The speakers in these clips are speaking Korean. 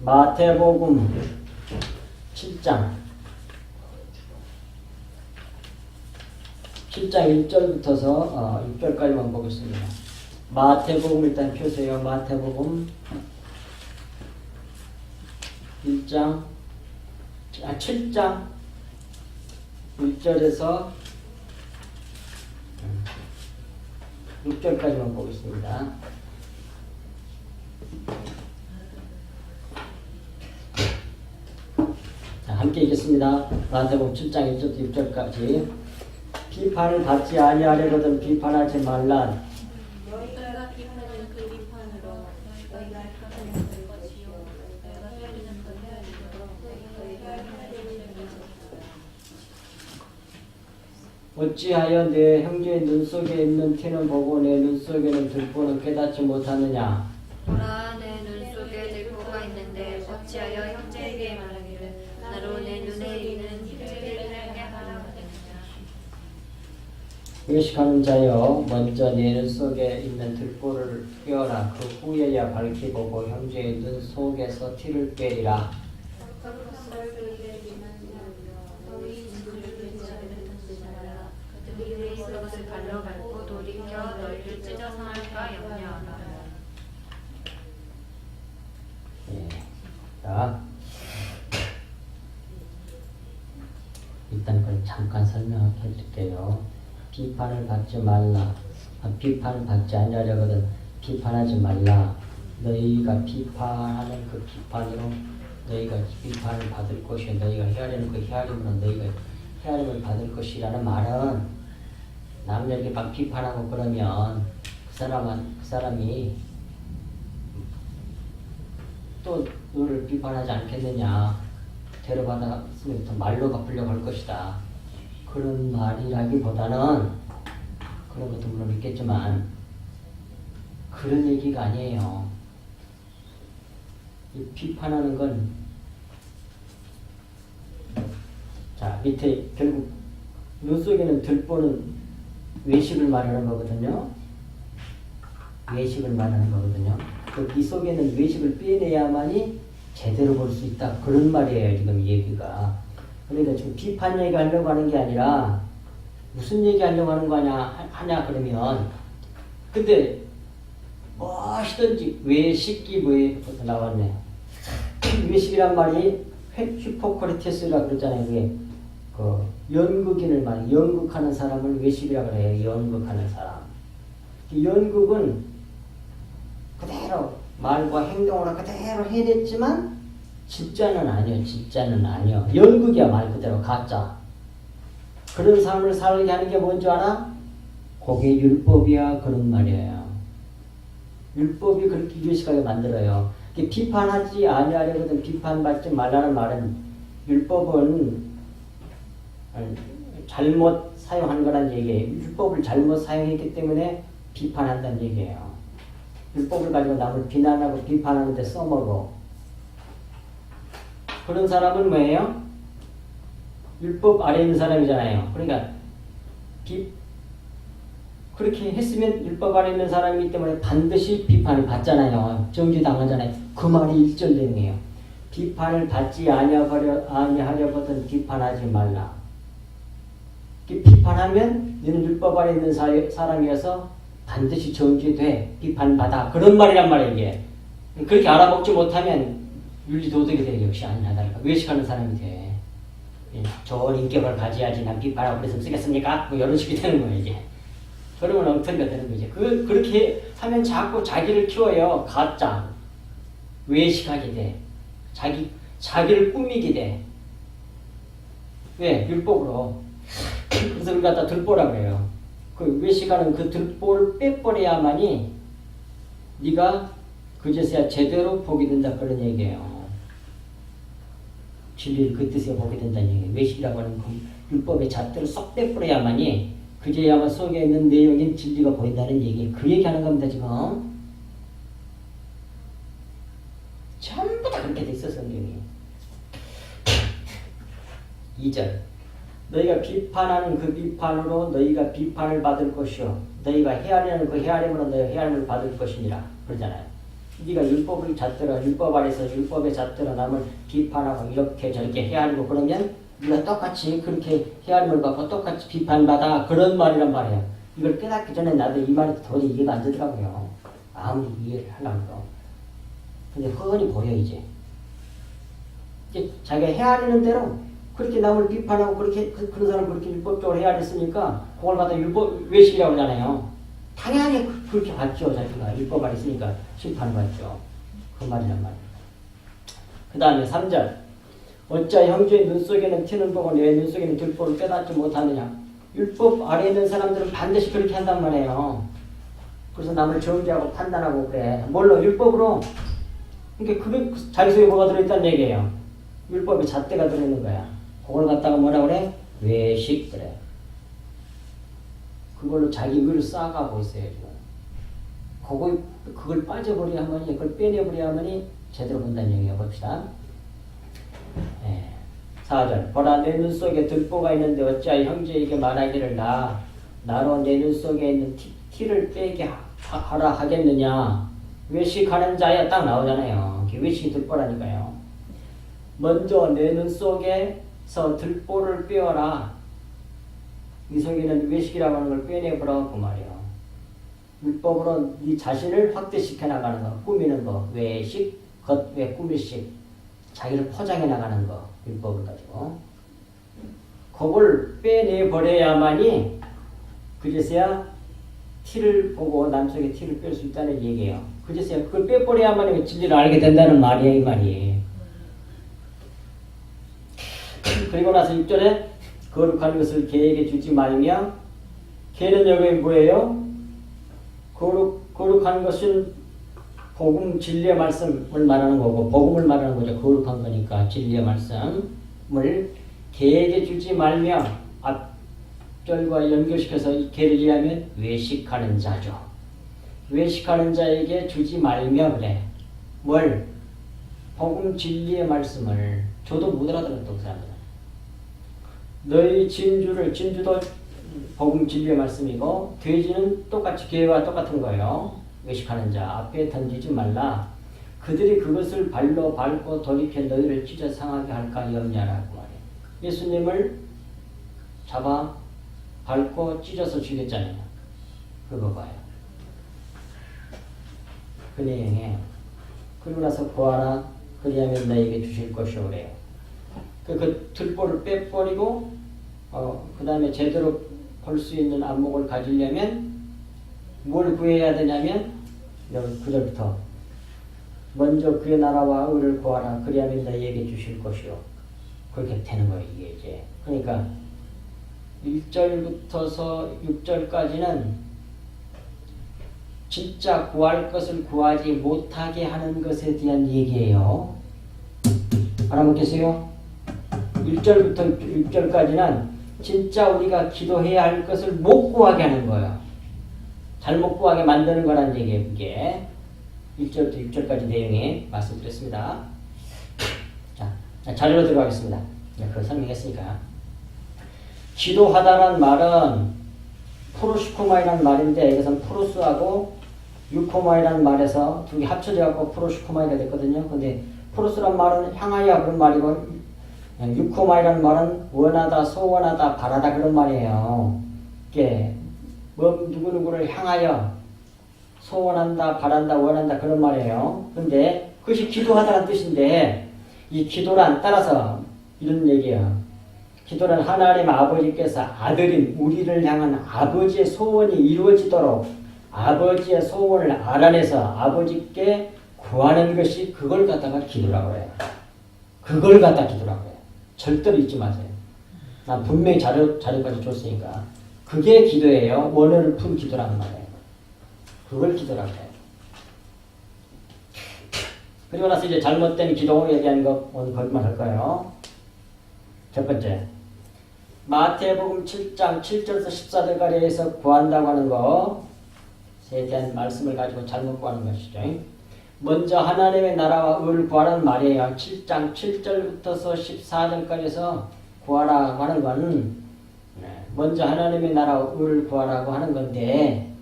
마태복음 7장 7장 1절부터서 어, 6절까지만 보겠습니다. 마태복음 일단 펴세요. 마태복음 1장 아 7장 1절에서 6절까지만 보겠습니다. 자, 함께 읽겠습니다. 마태복음 7장 1절부터 6절까지 비판을 받지 아니하려거든 비판하지 말라. 너희가 비판하는 그 비판으로 너희가 하는 그 것이요 너희가 살리는 그 살림으로 너희가 살리는 것이다. 어찌하여 내 형제의 눈 속에 있는 티는 보고 내 눈 속에는 들보는 깨닫지 못하느냐? 보라 내 눈 속에 들보가 있는데 어찌하여 외식하는 자여 먼저 내눈 속에 있는 들보를 꿰어라 그 후에야 밝히 보고 형제의 눈 속에서 티를 빼리라 예. 자 일단 그걸 잠깐 설명해 드릴게요 비판을 받지 말라. 아, 비판을 받지 않으려거든 비판하지 말라. 너희가 비판하는 그 비판으로 너희가 비판을 받을 것이 너희가 헤아리는 그 헤아림으로 너희가 헤아림을 받을 것이라는 말은 남에게 막 비판하고 그러면 그 사람은 그 사람이 또 너를 비판하지 않겠느냐? 데려받았으면부터 말로 갚으려고 할 것이다 그런 말이라기보다는 그런 것도 물론 있겠지만 그런 얘기가 아니에요 이 비판하는 건 자, 밑에 결국 눈 속에는 들보는 외식을 말하는 거거든요. 외식을 말하는 거거든요. 그이 속에는 외식을 빼내야만이 제대로 볼 수 있다. 그런 말이에요, 지금 이 얘기가. 그러니까 지금 비판 얘기 하려고 하는 게 아니라 무슨 얘기 하려고 하는 거냐, 하- 하냐, 그러면. 뭐 하시든지 외식기 뭐에 나왔네. 외식이란 말이 휘포크리테스라 그러잖아요. 그게 그 연극인을 말 연극하는 사람을 외식이라 그래요. 연극하는 사람. 이 연극은 그대로 말과 행동으로 그대로 해냈지만 진짜는 아니요. 진짜는 아니요. 연극이야 말 그대로 가짜. 그런 삶을 살게 하는 게 뭔지 알아? 그게 율법이야 그런 말이에요. 율법이 그렇게 유식하게 만들어요. 비판하지 아니하려거든 비판받지 말라는 말은 율법은 잘못 사용한 거란 얘기예요. 율법을 잘못 사용했기 때문에 비판한다는 얘기예요. 율법을 가지고 남을 비난하고 비판하는데 써먹어. 그런 사람은 뭐예요? 율법 아래 있는 사람이잖아요. 그러니까 비, 그렇게 했으면 율법 아래 있는 사람이기 때문에 반드시 비판을 받잖아요. 정죄당하잖아요. 그 말이 일절 내용이에요. 비판을 받지 아니하려 아니하려거든 비판하지 말라. 비판하면 너는 율법 아래 있는 사, 사람이어서 반드시 정죄돼 비판받아 그런 말이란 말이에요 이게 그렇게 알아먹지 못하면 윤리 도덕이 되는 역시 아니하다니까 외식하는 사람이 돼 예, 좋은 인격을 가져야지 난 비판하고 그랬으면 쓰겠습니까? 뭐 이런 식이 되는 거예요 이제 그러면 엉터리가 되는 거죠 그, 그렇게 하면 자꾸 자기를 키워요 가짜 외식하게 돼 자기, 자기를 꾸미게 돼 왜? 율법으로 그래서 갖다 들보라 그래요. 그 외식하는 그 들보를 빼버려야만이 네가 그제서야 제대로 보게 된다 그런 얘기예요. 진리를 그 뜻에 보게 된다는 얘기예요. 외식이라고 하는 그 율법의 잣대를 쏙 빼버려야만이 그제야만 속에 있는 내용인 진리가 보인다는 얘기. 그 얘기하는 겁니다 지금. 전부 다 그렇게 돼 있어 성경이. 2절 너희가 비판하는 그 비판으로 너희가 비판을 받을 것이요 너희가 헤아리는 그 헤아림으로 너희가 헤아림을 받을 것이니라 그러잖아요 네가 율법을 잣들어 율법 아래서 율법에 잣들어 남을 비판하고 이렇게 저렇게 헤아리고 그러면 네가 똑같이 그렇게 헤아림을 받고 똑같이 비판받아 그런 말이란 말이야. 이걸 깨닫기 전에 나도 이 말이 도저히 이해가 안 되더라고요. 아무리 이해를 하려고 해도. 근데 훤히 보여 이제. 이제 자기가 헤아리는 대로 그렇게 남을 비판하고 그렇게 그, 그런 사람 그렇게 율법적으로 헤아렸으니까 그걸 갖다 율법 외식이라고 하잖아요. 당연히 그- 그렇게 받죠 자기가 율법 안 있으니까 심판받죠. 그 말이란 말이에요. 그 다음에 3절 어찌 형제의 눈 속에는 티는 보고 내눈 속에는 들보를 깨닫지 못하느냐 율법 아래 있는 사람들은 반드시 그렇게 한단 말이에요. 그래서 남을 정죄하고 판단하고 그래. 뭘로? 율법으로. 그러니까 그게 자기 속에 뭐가 들어있다는 얘기예요. 율법에 잣대가 들어있는 거야. 그걸 갖다가 뭐라 그래? 외식 그래. 그걸로 자기 의를 쌓아가고 있어요 지금. 그거 그걸 빠져버려 하면 그걸 빼내버려 하면 제대로 본다는 얘기예요. 봅시다. 예. 4절 보라 내 눈 속에 들보가 있는데 어찌하여 형제에게 말하기를 나 나로 내 눈 속에 있는 티, 티를 빼게 하, 하라 하겠느냐 외식하는 자야 딱 나오잖아요. 외식이 들보라니까요. 먼저 내 눈 속에서 들보를 빼어라. 이 속에는 외식이라고 하는 걸 빼내보라고 그 말이에요. 율법으로 네 자신을 확대시켜 나가는 거, 꾸미는 거, 외식, 겉외 꾸밀식, 자기를 포장해 나가는 거, 율법을 가지고. 그걸 빼내 버려야만이 그제서야 티를 보고 남속에 티를 뺄 수 있다는 얘기예요. 그제서야 그걸 빼버려야만이 진리를 알게 된다는 말이에요, 이 말이. 그리고 나서 6절에 거룩한 것을 개에게 주지 말며 개는 여기 뭐예요? 거룩, 거룩한 것은 복음 진리의 말씀을 말하는 거고 복음을 말하는 거죠. 거룩한 거니까 진리의 말씀을 개에게 주지 말며 앞절과 연결시켜서 이 개를 이해하면 외식하는 자죠. 외식하는 자에게 주지 말며 그래. 뭘? 복음 진리의 말씀을 저도 못 알아들었던 사람들. 너희 진주를 진주도 복음 진리의 말씀이고 돼지는 똑같이 개와 똑같은 거예요. 외식하는 자 앞에 던지지 말라. 그들이 그것을 발로 밟고 돌이켜 너희를 찢어 상하게 할까 염려라고 말해요. 예수님을 잡아 밟고 찢어서 죽였잖아요. 그거 봐요. 그 내용에 그리고 나서 구하라 그리하면 너에게 주실 것이오 그래요. 그, 그 들보를 빼버리고 어, 그 다음에 제대로 볼 수 있는 안목을 가지려면 뭘 구해야 되냐면 여기 구절부터 먼저 그의 나라와 의를 구하라. 그리하면 너희에게 주실 것이요. 그렇게 되는 거예요 이게 이제. 그러니까 1절부터서 6절까지는 진짜 구할 것을 구하지 못하게 하는 것에 대한 얘기예요. 알아먹겠어요? 1절부터 6절까지는 진짜 우리가 기도해야 할 것을 못 구하게 하는 거예요. 잘못 구하게 만드는 거란 얘기예요, 그게. 1절부터 6절까지 내용이 말씀드렸습니다. 자, 자, 자료로 들어가겠습니다. 네, 그걸 설명했으니까. 기도하다는 말은 프로시코마이라는 말인데 이것은 프로스하고 유코마이라는 말에서 두 개 합쳐져 갖고 프로시코마이가 됐거든요. 근데 프로스란 말은 향하여 그런 말이고 유코마이라는 말은 원하다, 소원하다, 바라다 그런 말이에요. 이게 뭐 누구누구를 향하여 소원한다, 바란다, 원한다 그런 말이에요. 근데 그것이 기도하다는 뜻인데 이 기도란 따라서 이런 얘기예요. 기도는 하나님 아버지께서 아들인 우리를 향한 아버지의 소원이 이루어지도록 아버지의 소원을 알아내서 아버지께 구하는 것이 그걸 갖다가 기도라고 해요. 그걸 갖다 기도라고 해요. 절대로 잊지 마세요. 난 분명히 자료, 자료까지 줬으니까. 그게 기도예요. 원어를 푼 기도라는 말이에요. 그걸 기도라고 해요. 그리고 나서 이제 잘못된 기도에 대한 거 오늘 거기만 할 거예요. 첫 번째. 마태복음 7장 7절에서 14절까지에서 구한다고 하는 것에 대한 말씀을 가지고 잘못 구하는 것이죠. 먼저 하나님의 나라와 의를 구하라는 말이에요. 7장 7절부터서 14절까지에서 구하라고 하는 건 네, 먼저 하나님의 나라와 의를 구하라고 하는 건데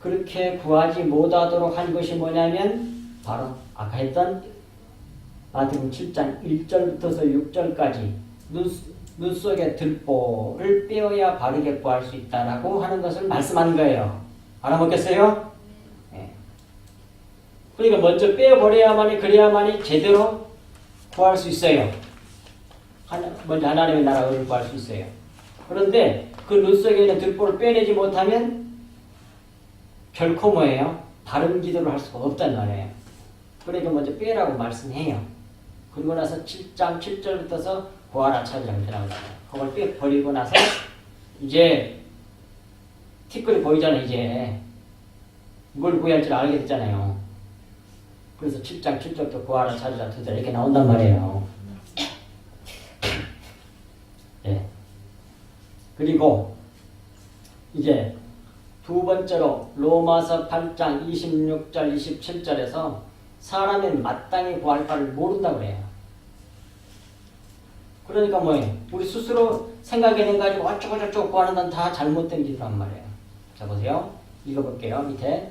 그렇게 구하지 못하도록 한 것이 뭐냐면 바로 아까 했던 마태복음 7장 1절부터서 6절까지 눈, 눈 속에 들보를 빼어야 바르게 구할 수 있다라고 하는 것을 말씀하는 거예요. 알아먹겠어요? 네. 그러니까 먼저 빼어버려야만이 그래야만이 제대로 구할 수 있어요. 하나, 먼저 하나님의 나라를 구할 수 있어요. 그런데 그 눈 속에 있는 들보를 빼내지 못하면 결코 뭐예요? 바른 기도를 할 수가 없단 말이에요. 그러니까 먼저 빼라고 말씀해요. 그리고 나서 7장 7절부터서 구하라 찾으라 이렇게 나오잖아요. 그걸 빼 버리고 나서 이제 티끌이 보이잖아요. 이제 뭘 구해야 줄 알게 됐잖아요. 그래서 7장 7절부터 구하라 찾으라 두절 이렇게 나온단 말이에요. 네. 그리고 이제 두 번째로 로마서 8장 26절 27절에서 사람의 마땅히 구할 바를 모른다고 그래요. 그러니까 뭐예요? 우리 스스로 생각해낸 가지고 어쩌고저쩌고 구하는 건 다 잘못된 기도란 말이에요. 자 보세요. 읽어볼게요. 밑에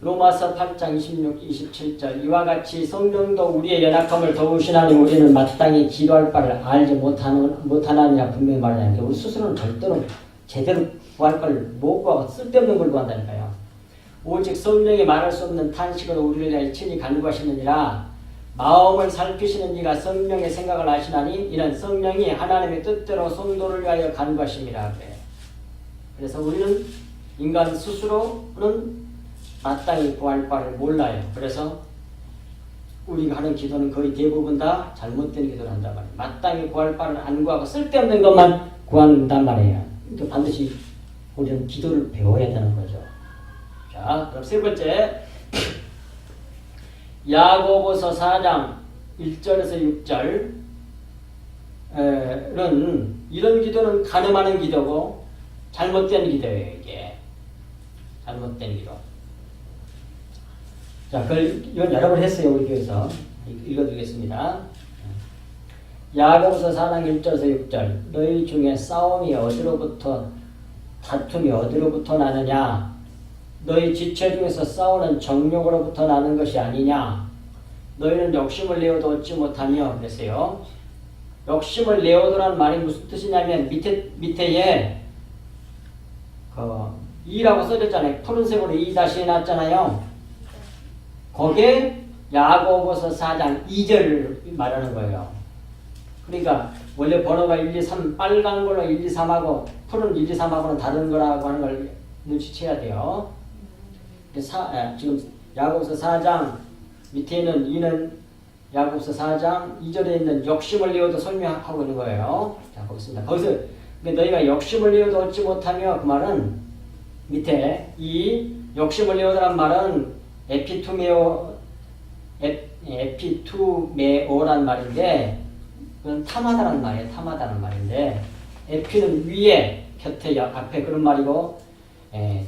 로마서 8장 26, 27절 이와 같이 성령도 우리의 연약함을 도우시나니 우리는 마땅히 기도할 바를 알지 못하나니라 분명히 말하는데 우리 스스로는 절대로 제대로 구할 바를 못 구하고 쓸데없는 걸 구한다니까요. 오직 성령이 말할 수 없는 탄식으로 우리를 위하여 친히 간구하시느니라 마음을 살피시는 이가 성령의 생각을 하시나니 이는 성령이 하나님의 뜻대로 성도를 위하여 간구하심이라 그래. 그래서 우리는 인간 스스로는 마땅히 구할 바를 몰라요. 그래서 우리가 하는 기도는 거의 대부분 다 잘못된 기도를 한단 말이에요. 마땅히 구할 바를 안 구하고 쓸데없는 것만 구한단 말이에요. 또 반드시 우리는 기도를 배워야 되는 거죠. 자, 그럼 세 번째. 야고보서 4장 1절에서 6절은 이런 기도는 가늠하는 기도고 잘못된 기도예요, 이게. 잘못된 기도. 자, 그걸 여러 번 했어요, 우리 교회에서. 읽어드리겠습니다. 야고보서 4장 1절에서 6절. 너희 중에 싸움이 어디로부터 다툼이 어디로부터 나느냐? 너희 지체 중에서 싸우는 정욕으로부터 나는 것이 아니냐? 너희는 욕심을 내어도 얻지 못하며 그랬어요. 욕심을 내어도란 말이 무슨 뜻이냐면 밑에 밑에에 그 이라고 써졌잖아요. 푸른색으로 이 다시 해놨잖아요. 거기에 야고보서 4장 2절을 말하는 거예요. 그러니까 원래 번호가 1, 2, 3 빨간 걸로 1, 2, 3하고 푸른 1, 2, 3하고는 다른 거라고 하는 걸 눈치채야 돼요. 사, 아, 지금 야고보서 4장 밑에 있는 이는 야고보서 4장 2절에 있는 욕심을 내어도 설명하고 있는 거예요. 자 보겠습니다. 거기서 너희가 욕심을 내어도 얻지 못하며 그 말은 밑에 이 욕심을 내어도란 말은 에피투메오 에, 에피투메오란 말인데 그건 탐하다는 말이에요. 탐하다는 말인데 에피는 위에 곁에 옆, 앞에 그런 말이고 에,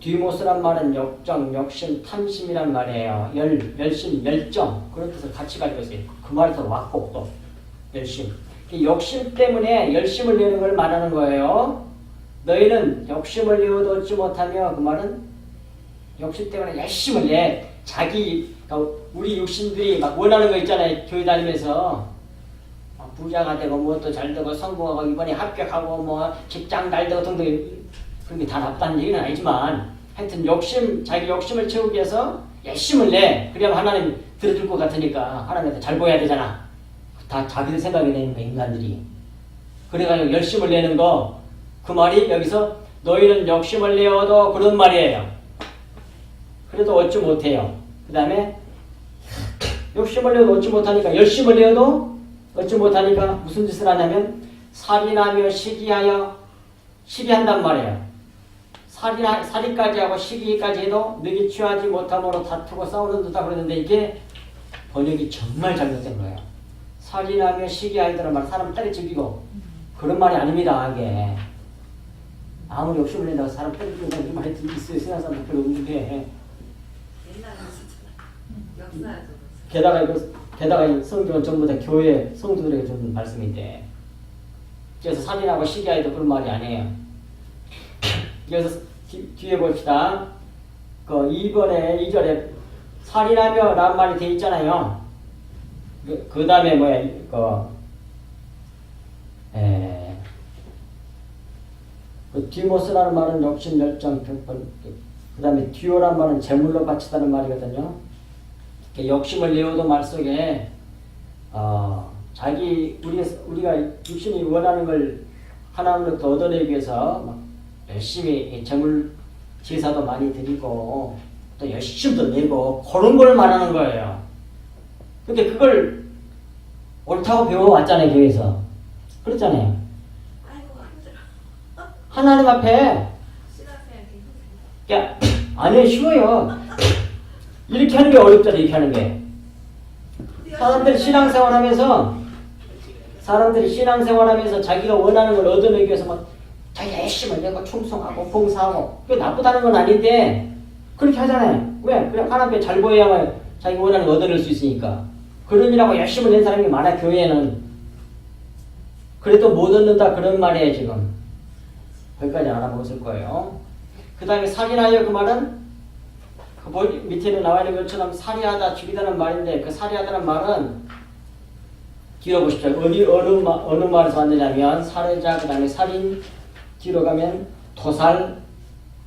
디모스란 말은 역정, 욕심, 탐심이란 말이에요. 열, 열심, 열정 그런 뜻을 같이 가지고 있어요. 그더 왔고 또 열심. 그 욕심 때문에 열심을 내는 걸 말하는 거예요. 너희는 욕심을 내어도 얻지 못하며 그 말은 욕심 때문에 열심을 내. 자기 그러니까 우리 육신들이 막 원하는 거 있잖아요. 교회 다니면서 막 부자가 되고 무엇도 잘 되고 성공하고 이번에 합격하고 뭐 직장 날 되고 등등 그런 게 다 나쁘다는 얘기는 아니지만 하여튼 욕심 자기 욕심을 채우기 위해서 열심을 내. 그래야 하나님 들어줄 것 같으니까 하나님한테 잘 보여야 되잖아. 다 자기들 생각이 내는 거야 인간들이. 그래가지고 열심을 내는 거 그 말이 여기서 너희는 욕심을 내어도 그런 말이에요. 그래도 얻지 못해요. 그 다음에 욕심을 내어도 얻지 못하니까 열심을 내어도 얻지 못하니까 무슨 짓을 하냐면 살인하며 시기하여 시기한단 말이에요. 살인 살인까지 하고 시기까지 해도 능히 취하지 못함으로 다투고 싸우는 듯다 그러는데 이게 번역이 정말 잘못된 거예요. 살인하며 시기하이더란 말 사람 때려 죽이고 그런 말이 아닙니다. 이게 아무리 욕심을 낸다고 사람 때려 죽인다 이 말이 있어요. 세상 사람 별로 없는 게다가 이거 게다가 이 성경은 전부 다 교회 성도들에게 주는 말씀인데 그래서 살인하고 시기하이도 그런 말이 아니에요. 그래서 뒤, 뒤에 봅시다. 그 2번에 2절에 살인하며 라는 말이 돼 있잖아요. 그, 그 다음에 뭐야, 그, 에, 그 디모스라는 말은 욕심, 열정, 격분, 그 다음에 디오라는 말은 제물로 바치다는 말이거든요. 욕심을 내어도 말 속에, 어, 자기, 우리, 우리가 육신이 원하는 걸 하나님으로부터 얻어내기 위해서 막 열심히 제물 제사도 많이 드리고 또 열심히도 내고 그런 걸 말하는 거예요. 근데 그걸 옳다고 배워왔잖아요, 교회에서. 그렇잖아요. 하나님 앞에 야, 아니 쉬워요. 이렇게 하는 게 어렵잖아, 이렇게 하는 게. 사람들이 신앙생활 하면서 사람들이 신앙생활 하면서 자기가 원하는 걸 얻어내기 위해서 막 자기 열심을 내고 충성하고 봉사하고 그게 나쁘다는 건 아닌데 그렇게 하잖아요. 왜? 그냥 하나님 앞에 잘 보여야만 자기 원하는 걸 얻어낼 수 있으니까. 그러니라고 열심을 낸 사람이 많아 교회에는. 그래도 못 얻는다 그런 말이에요 지금. 거기까지 알아보실 거예요. 그 다음에 살인하여 그 말은 그 뭐- 밑에는 나와 있는 것처럼 살해하다 죽이다는 말인데 그 살해하다는 말은 뒤로 보십시오. 어디 어느 마, 어느 말에서 왔느냐면 살해자 그 다음에 살인 뒤로 가면 도살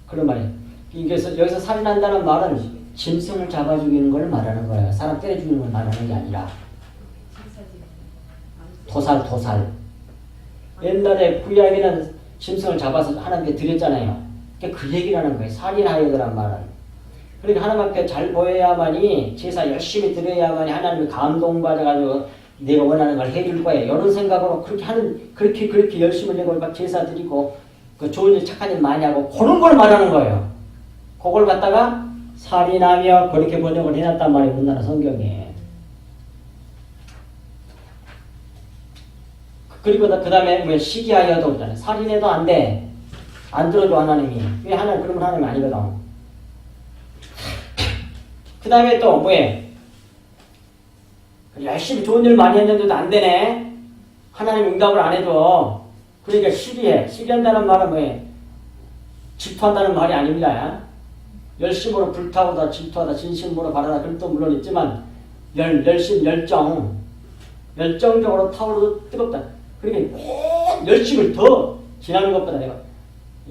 그런 말이에요. 그래서 여기서 살인한다는 말은 짐승을 잡아 죽이는 걸 말하는 거예요. 사람 때려 죽이는 걸 말하는 게 아니라 도살 도살. 옛날에 구약에는 짐승을 잡아서 하나님께 드렸잖아요. 그러니까 그 얘기를 하는 거예요. 살인하여더란 말은. 그러니까 하나님 앞에 잘 보여야만이 제사 열심히 드려야만이 하나님이 감동받아가지고 내가 원하는 걸 해줄 거야. 이런 생각으로 그렇게 하는 그렇게 그렇게 열심히 내고 막 제사 드리고 그 좋은 일 착한 일 많이 하고 그런 걸 말하는 거예요. 그걸 갖다가 살인하며 그렇게 번역을 해놨단 말이에요. 우리나라 성경에. 그리고 그 다음에 뭐 시기하여도 있잖아요. 살인해도 안 돼. 안 들어줘 하나님이. 왜 하나님 그러면 하나님 아니거든. 그 다음에 또 뭐해? 열심히 좋은 일 많이 했는데도 안 되네. 하나님 응답을 안 해줘. 그러니까 시기해. 시기한다는 말은 뭐해? 질투한다는 말이 아닙니다. 열심으로 불타오다 질투하다 진심으로 바라다 그런 또 물론 있지만 열, 열심 열정 열정적으로 타오르도 뜨겁다. 그러니까 꼭 열심을 더 지나는 것보다 내가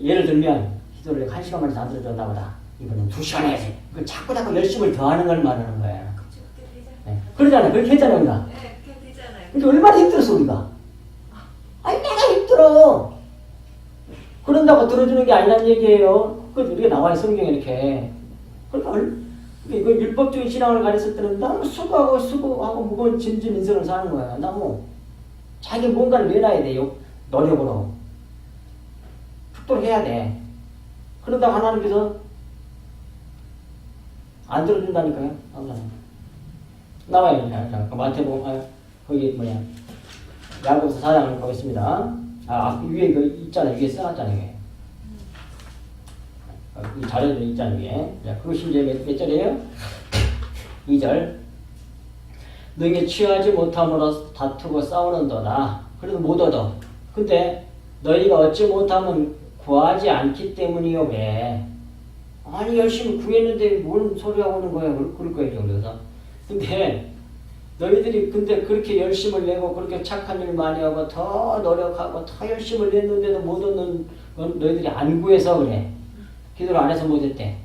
예를 들면 기도를 내가 한 시간만 더 들어줬나 보다. 이번엔 두 시간 해야지. 그 자꾸 자꾸 열심을 더하는 걸 말하는 거야. 네. 그러잖아. 그렇게 했잖아 우리가. 네, 그렇게 되잖아요. 근데 얼마나 힘들었어 우리가. 아니 내가 힘들어. 그런다고 들어주는 게 아니란 얘기예요. 그 우리가 나와 있어 성경에 이렇게. 그러니까 얼- 그 율법적인 신앙을 가졌을 때는 너무 수고하고 수고하고 무거운 짐진 인생을 사는 거야. 너무 자기 뭔가를 내놔야 돼요. 노력으로. 축도를 해야 돼. 그러다가 하나님께서 안 들어준다니까요. 항상. 나와요. 그 마태복음 아, 거기 뭐냐 야고보서 4장을 보겠습니다. 아 앞- 위에 그 있잖아요. 위에 써놨잖아요. 어, 이 자료들 있잖아요. 위에. 자, 그것이 이제 몇, 몇 절이에요? 2절. 너에게 취하지 못함으로 다투고 싸우는도다. 그래도 못 얻어. 근데 너희가 얻지 못하면 구하지 않기 때문이요. 왜? 아니 열심히 구했는데 뭔 소리 하고 있는 거야? 그럴, 거예요. 그래서. 근데 너희들이 근데 그렇게 열심을 내고 그렇게 착한 일 많이 하고 더 노력하고 더 열심을 냈는데도 못 얻는 건 너희들이 안 구해서 그래. 기도를 안 해서 못 했대.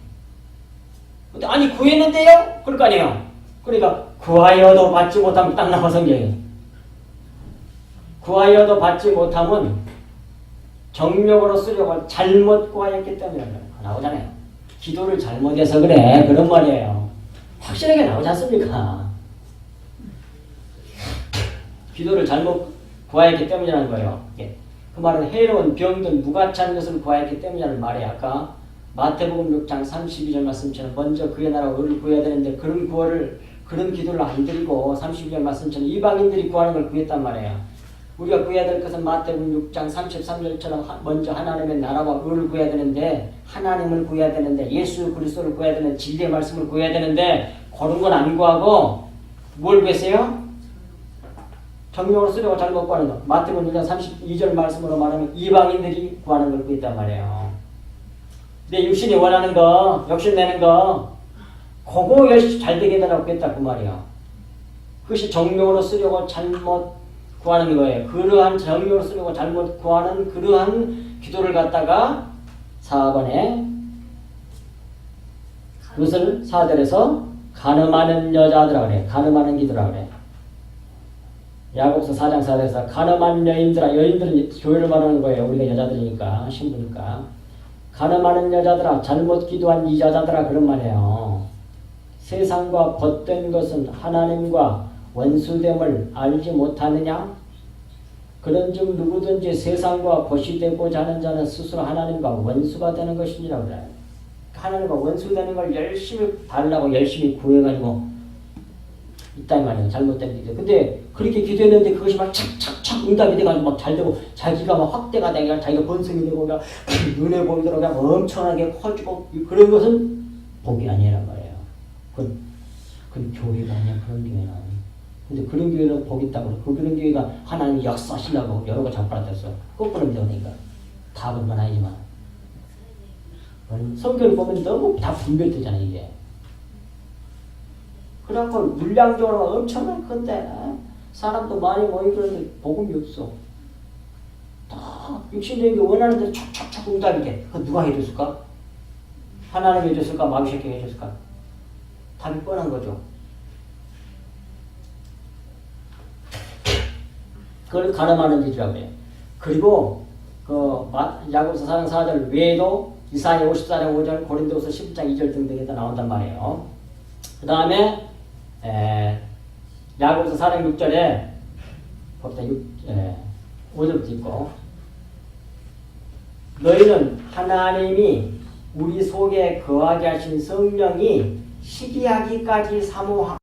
근데 아니 구했는데요? 그럴 거 아니에요. 그러니까 구하여도 받지 못하면 딱 나와 성경이. 구하여도 받지 못하면 정력으로 쓰려고 잘못 구하였기 때문에 나오잖아요. 기도를 잘못해서 그래. 그런 말이에요. 확실하게 나오지 않습니까? 기도를 잘못 구하였기 때문이라는 거예요. 예. 그 말은 해로운 병든 무가치한 것을 구하였기 때문이라는 말이에요. 아까 마태복음 6장 32절 말씀처럼 먼저 그의 나라 의를 구해야 되는데 그런 구호를 그런 기도를 안 드리고 32절 말씀처럼 이방인들이 구하는 걸 구했단 말이에요. 우리가 구해야 될 것은 마태복음 6장 33절처럼 먼저 하나님의 나라와 의를 구해야 되는데 하나님을 구해야 되는데 예수 그리스도를 구해야 되는데 진리의 말씀을 구해야 되는데 그런 건 안 구하고 뭘 구했어요? 정령으로 쓰려고 잘못 구하는 거. 마태복음 6장 32절 말씀으로 말하면 이방인들이 구하는 걸 구했단 말이에요. 내 육신이 원하는 거, 욕심 내는 거, 그거 열심히 잘 되게 해달라고 그 말이야. 그것이 정명으로 쓰려고 잘못 구하는 거예요. 그러한 정명으로 쓰려고 잘못 구하는 그러한 기도를 갖다가 4번에 그것을 사절에서 가늠하는 여자들아 그래. 가늠하는 기도라 그래. 야곱서 4장 4절에서 가늠한 여인들아 여인들은 교회를 말하는 거예요. 우리가 여자들이니까 신부니까 가늠하는 여자들아 잘못 기도한 이 여자들아 그런 말이에요. 세상과 벗된 것은 하나님과 원수됨을 알지 못하느냐? 그런즉 누구든지 세상과 벗이 되고자 하는 자는 스스로 하나님과 원수가 되는 것이니라 그래. 하나님과 원수 되는 걸 열심히 달라고 열심히 구해가지고 이 말이에요. 잘못된 기도. 근데 그렇게 기도했는데 그것이 막 착착착 응답이 돼가지고 막 잘 되고 자기가 막 확대가 되고 자기가 번성이 되고 그냥 눈에 보이도록 그냥 엄청나게 커지고 그런 것은 복이 아니란 말이에요. 그건, 그건 교회가 아니야 그런 교회는. 근데 그런 교회는 복 있다고. 그 그런 교회가 하나님 역사하시려고 여러 거 잡아놨댔어. 거꾸로 믿으니까. 답은 건 아니지만. 성경을 보면 너무 다 분별되잖아 이게. 그래갖고 물량적으로 엄청난 건데 사람도 많이 모이고 그러는데 복음이 없어. 다 육신적인 게 원하는 대로 촉촉촉 응답이 돼. 그 누가 해줬을까? 하나님 해줬을까? 마귀 새끼가 해줬을까? 답이 뻔한 거죠. 그걸 가늠하는 짓이라고 해요. 그리고 그 마- 야고보서 4장 4절 외에도 이사야 54장 5절 고린도서 10장 2절 등등에 다 나온단 말이에요. 그 다음에 야고보서 4장 6절에 거기다 6, 에, 5절부터 있고 너희는 하나님이 우리 속에 거하게 하신 성령이 시기하기까지 사모하,